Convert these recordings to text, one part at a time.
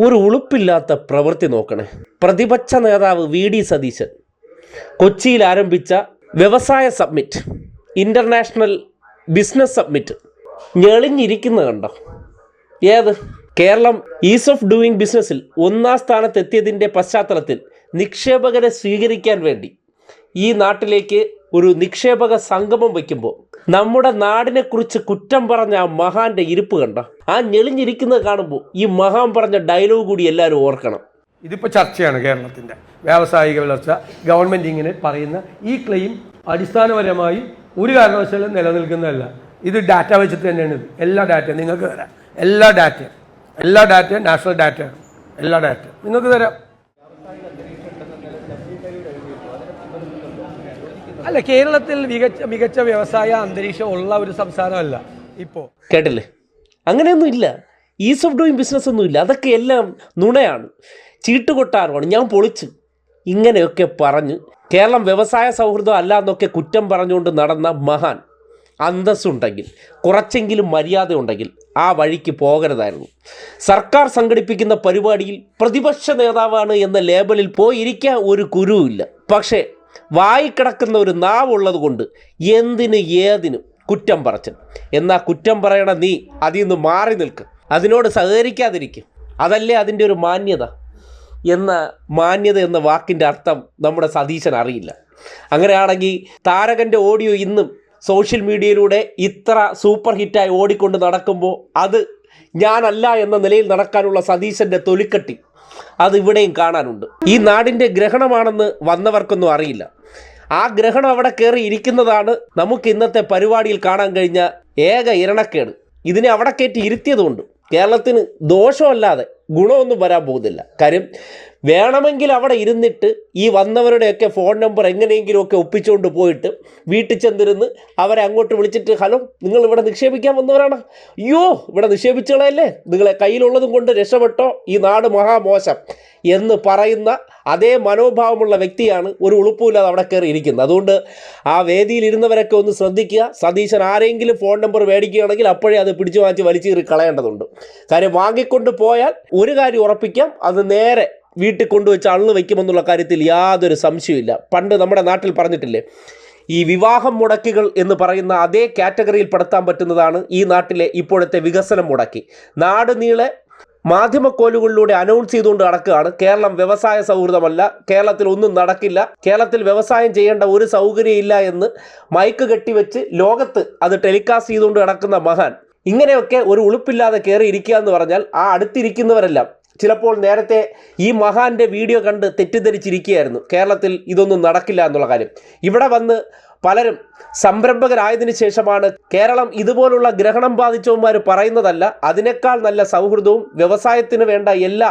ഒരു ഉളുപ്പില്ലാത്ത പ്രവൃത്തി നോക്കണേ. പ്രതിപക്ഷ നേതാവ് വി ഡി സതീശൻ കൊച്ചിയിൽ ആരംഭിച്ച വ്യവസായ സബ്മിറ്റ് ഇന്റർനാഷണൽ ബിസിനസ് സബ്മിറ്റ് ഞെളിഞ്ഞിരിക്കുന്ന കണ്ടോ? ഏത്? കേരളം ഈസ് ഓഫ് ഡൂയിങ് ബിസിനസ്സിൽ ഒന്നാം സ്ഥാനത്തെത്തിയതിന്റെ പശ്ചാത്തലത്തിൽ നിക്ഷേപകരെ സ്വീകരിക്കാൻ വേണ്ടി ഈ നാട്ടിലേക്ക് ഒരു നിക്ഷേപക സംഗമം വയ്ക്കുമ്പോൾ നമ്മുടെ നാടിനെ കുറിച്ച് കുറ്റം പറഞ്ഞ ആ മഹാന്റെ ഇരിപ്പ് കണ്ട. ആ ഞെളിഞ്ഞിരിക്കുന്നത് കാണുമ്പോൾ ഈ മഹാൻ പറഞ്ഞ ഡയലോഗ് കൂടി എല്ലാവരും ഓർക്കണം. ഇതിപ്പോൾ ചർച്ചയാണ് കേരളത്തിന്റെ. വ്യാവസായിക വളർച്ച ഗവൺമെന്റ് ഇങ്ങനെ പറയുന്ന ഈ ക്ലെയിം അടിസ്ഥാനപരമായി ഒരു കാരണവശാലും നിലനിൽക്കുന്നതല്ല. ഇത് ഡാറ്റ വെച്ചിട്ട് തന്നെയാണ്. ഇത് എല്ലാ ഡാറ്റയും നിങ്ങൾക്ക് തരാം. എല്ലാ ഡാറ്റയും എല്ലാ ഡാറ്റയും നാഷണൽ ഡാറ്റയാണ് എല്ലാ ഡാറ്റയും നിങ്ങൾക്ക് തരാം. അല്ല കേരളത്തിൽ മികച്ച മികച്ച വ്യവസായ അന്തരീക്ഷം ഉള്ള ഒരു സംസ്ഥാനമല്ല. ഇപ്പോ. കേട്ടില്ലേ? അങ്ങനെയൊന്നും ഇല്ല. ഈസ് ഓഫ് ഡൂയിങ് ബിസിനസ് ഒന്നും ഇല്ല. അതൊക്കെ എല്ലാം നുണയാണ്. ചീട്ടുകൊട്ടാരമാണ് ഞാൻ പൊളിച്ച് ഇങ്ങനെയൊക്കെ പറഞ്ഞ് കേരളം വ്യവസായ സൗഹൃദം അല്ല എന്നൊക്കെ കുറ്റം പറഞ്ഞുകൊണ്ട് നടന്ന മഹാൻ അന്തസ്സുണ്ടെങ്കിൽ കുറച്ചെങ്കിലും മര്യാദ ഉണ്ടെങ്കിൽ ആ വഴിക്ക് പോകരുതായിരുന്നു. സർക്കാർ സംഘടിപ്പിക്കുന്ന പരിപാടിയിൽ പ്രതിപക്ഷ നേതാവാണ് എന്ന ലേബലിൽ പോയിരിക്കാൻ ഒരു കുരുവില്ല പക്ഷേ വായിക്കിടക്കുന്ന ഒരു നാവുള്ളത് കൊണ്ട് എന്തിന് ഏതിനും കുറ്റം പറച്ചൻ. എന്നാ കുറ്റം പറയണ നീ അതിൽ നിന്ന് മാറി നിൽക്ക്. അതിനോട് സഹകരിക്കാതിരിക്കും. അതല്ലേ അതിന്റെ ഒരു മാന്യത? എന്ന മാന്യത എന്ന വാക്കിന്റെ അർത്ഥം നമ്മുടെ സതീശൻ അറിയില്ല. അങ്ങനെയാണെങ്കിൽ താരകന്റെ ഓഡിയോ ഇന്നും സോഷ്യൽ മീഡിയയിലൂടെ ഇത്ര സൂപ്പർ ഹിറ്റായി ഓടിക്കൊണ്ട് നടക്കുമ്പോൾ അത് ഞാനല്ല എന്ന നിലയിൽ നടക്കാനുള്ള സതീശന്റെ തൊലിക്കട്ടി അത് ഇവിടെയും കാണാനുണ്ട്. ഈ നാടിന്റെ ഗ്രഹണമാണെന്ന് വന്നവർക്കൊന്നും അറിയില്ല. ആ ഗ്രഹണം അവിടെ കയറി ഇരിക്കുന്നതാണ് നമുക്ക് ഇന്നത്തെ പരിപാടിയിൽ കാണാൻ കഴിഞ്ഞ ഏക ഇരണക്കേട്. ഇതിനെ അവിടെ കയറ്റി ഇരുത്തിയതുകൊണ്ട് കേരളത്തിന് ദോഷമല്ലാതെ ഗുണമൊന്നും വരാൻ പോകുന്നില്ല. കാര്യം വേണമെങ്കിൽ അവിടെ ഇരുന്നിട്ട് ഈ വന്നവരുടെയൊക്കെ ഫോൺ നമ്പർ എങ്ങനെയെങ്കിലുമൊക്കെ ഒപ്പിച്ചുകൊണ്ട് പോയിട്ട് വീട്ടിൽ ചെന്നിരുന്ന് അവരെ അങ്ങോട്ട് വിളിച്ചിട്ട് ഹലോ നിങ്ങൾ ഇവിടെ നിക്ഷേപിക്കാൻ വന്നവരാണ്? അയ്യോ ഇവിടെ നിക്ഷേപിച്ചുകളയല്ലേ നിങ്ങളെ കയ്യിലുള്ളതും കൊണ്ട് രക്ഷപ്പെട്ടോ? ഈ നാട് മഹാമോശം. എന്ന് പറയുന്ന അതേ മനോഭാവമുള്ള വ്യക്തിയാണ് ഒരു ഉളുപ്പുമില്ലാതെ അവിടെ കയറി ഇരിക്കുന്നത്. അതുകൊണ്ട് ആ വേദിയിൽ ഇരുന്നവരൊക്കെ ഒന്ന് ശ്രദ്ധിക്കുക. സതീശൻ ആരെങ്കിലും ഫോൺ നമ്പർ മേടിക്കുകയാണെങ്കിൽ അപ്പോഴേ അത് പിടിച്ചു മാറ്റി വലിച്ചേറി കളയേണ്ടതുണ്ട്. കാര്യം വാങ്ങിക്കൊണ്ട് പോയാൽ ഒരു കാര്യം ഉറപ്പിക്കാം. അത് നേരെ വീട്ടിൽ കൊണ്ടുവച്ച് അള്ളു വയ്ക്കുമെന്നുള്ള കാര്യത്തിൽ യാതൊരു സംശയമില്ല പണ്ട് നമ്മുടെ നാട്ടിൽ പറഞ്ഞിട്ടില്ലേ ഈ വിവാഹം മുടക്കികൾ എന്ന് പറയുന്ന അതേ കാറ്റഗറിയിൽ പെടുത്താൻ പറ്റുന്നതാണ് ഈ നാട്ടിലെ ഇപ്പോഴത്തെ വികസനം മുടക്കി. നാട് നീളെ മാധ്യമക്കോലുകളിലൂടെ അനൗൺസ് ചെയ്തുകൊണ്ട് നടക്കുകയാണ്. കേരളം വ്യവസായ സൗഹൃദമല്ല. കേരളത്തിൽ ഒന്നും നടക്കില്ല. കേരളത്തിൽ വ്യവസായം ചെയ്യേണ്ട ഒരു സൗകര്യം ഇല്ല എന്ന് മൈക്ക് കെട്ടിവെച്ച് ലോകത്ത് അത് ടെലികാസ്റ്റ് ചെയ്തുകൊണ്ട് നടക്കുന്ന മഹാൻ. ഇങ്ങനെയൊക്കെ ഒരു ഉളുപ്പില്ലാതെ കയറി ഇരിക്കുക എന്ന് പറഞ്ഞാൽ ആ അടുത്തിരിക്കുന്നവരെല്ലാം ചിലപ്പോൾ നേരത്തെ ഈ മഹാന്റെ വീഡിയോ കണ്ട് തെറ്റിദ്ധരിച്ചിരിക്കുകയായിരുന്നു. കേരളത്തിൽ ഇതൊന്നും നടക്കില്ല എന്നുള്ള കാര്യം. ഇവിടെ വന്ന് പലരും സംരംഭകരായതിനു ശേഷമാണ് കേരളം ഇതുപോലുള്ള ഗ്രഹണം ബാധിച്ചവന്മാർ പറയുന്നതല്ല അതിനേക്കാൾ നല്ല സൗഹൃദവും വ്യവസായത്തിന് വേണ്ട എല്ലാ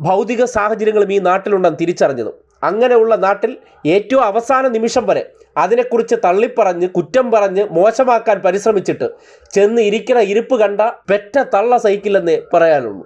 ഭൗതിക സാഹചര്യങ്ങളും ഈ നാട്ടിലുണ്ടെന്ന് തിരിച്ചറിഞ്ഞതും. അങ്ങനെയുള്ള നാട്ടിൽ ഏറ്റവും അവസാന നിമിഷം വരെ അതിനെക്കുറിച്ച് തള്ളിപ്പറഞ്ഞ് കുറ്റം പറഞ്ഞ് മോശമാക്കാൻ പരിശ്രമിച്ചിട്ട് ചെന്ന് ഇരിക്കുന്ന ഇരിപ്പ് കണ്ട പെറ്റ തള്ള സഹിക്കില്ലെന്നേ പറയാനുള്ളൂ.